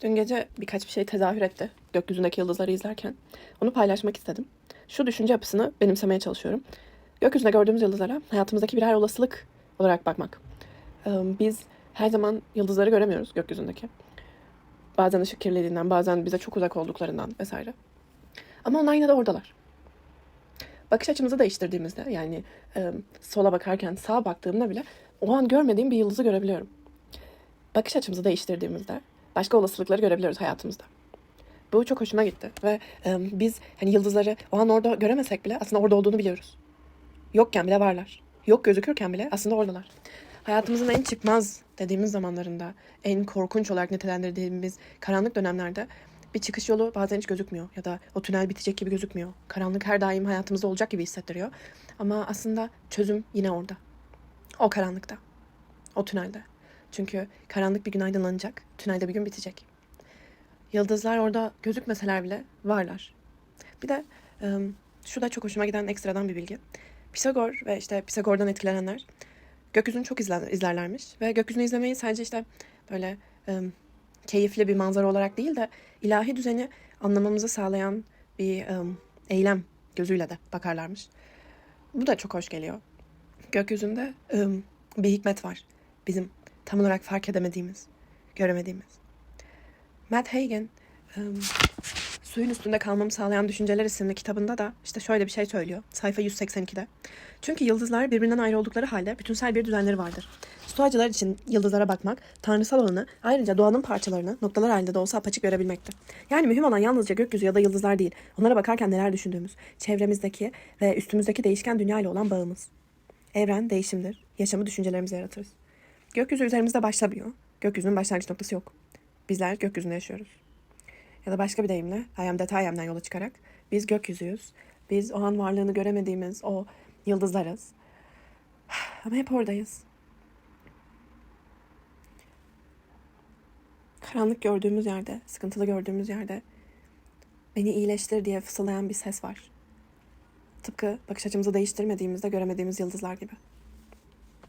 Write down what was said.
Dün gece birkaç bir şey tezahür etti gökyüzündeki yıldızları izlerken. Onu paylaşmak istedim. Şu düşünce yapısını benimsemeye çalışıyorum. Gökyüzünde gördüğümüz yıldızlara hayatımızdaki birer olasılık olarak bakmak. Biz her zaman yıldızları göremiyoruz gökyüzündeki. Bazen ışık kirliliğinden, bazen bize çok uzak olduklarından vesaire. Ama onlar yine de oradalar. Bakış açımızı değiştirdiğimizde yani e, sola bakarken sağa baktığımda bile o an görmediğim bir yıldızı görebiliyorum. Bakış açımızı değiştirdiğimizde başka olasılıkları görebiliyoruz hayatımızda. Bu çok hoşuma gitti ve e, biz hani yıldızları o an orada göremesek bile aslında orada olduğunu biliyoruz. Yokken bile varlar. Yok gözükürken bile aslında oradalar. Hayatımızın en çıkmaz dediğimiz zamanlarında, en korkunç olarak nitelendirdiğimiz karanlık dönemlerde bir çıkış yolu bazen hiç gözükmüyor ya da o tünel bitecek gibi gözükmüyor. Karanlık her daim hayatımızda olacak gibi hissettiriyor. Ama aslında çözüm yine orada. O karanlıkta. O tünelde. Çünkü karanlık bir gün aydınlanacak, tünelde bir gün bitecek. Yıldızlar orada gözükmeseler bile varlar. Bir de şu da çok hoşuma giden ekstradan bir bilgi. Pisagor ve işte Pisagor'dan etkilenenler gökyüzünü çok izler, izlerlermiş. Ve gökyüzünü izlemeyi sadece işte böyle keyifli bir manzara olarak değil de ilahi düzeni anlamamızı sağlayan bir eylem gözüyle de bakarlarmış. Bu da çok hoş geliyor. Gökyüzünde bir hikmet var. Bizim tam olarak fark edemediğimiz, göremediğimiz. Matt Hagen e, Suyun üstünde kalmamı sağlayan düşünceler isimli kitabında da işte şöyle bir şey söylüyor. Sayfa 182'de. Çünkü yıldızlar birbirinden ayrı oldukları halde bütünsel bir düzenleri vardır. Stoacılar için yıldızlara bakmak, tanrısal olanı, ayrıca doğanın parçalarını noktalar halinde de olsa apaçık görebilmektir. Yani mühim olan yalnızca gökyüzü ya da yıldızlar değil. Onlara bakarken neler düşündüğümüz, çevremizdeki ve üstümüzdeki değişken dünya ile olan bağımız. Evren değişimdir. Yaşamı düşüncelerimize yaratırız. Gökyüzü üzerimizde başlamıyor. Gökyüzünün başlangıç noktası yok. Bizler gökyüzünde yaşıyoruz. Ya da başka bir deyimle I am that I am'den yola çıkarak biz gökyüzüyüz. Biz o an varlığını göremediğimiz o yıldızlarız. Ama hep oradayız. Karanlık gördüğümüz yerde, sıkıntılı gördüğümüz yerde beni iyileştir diye fısıldayan bir ses var. Tıpkı bakış açımızı değiştirmediğimizde göremediğimiz yıldızlar gibi.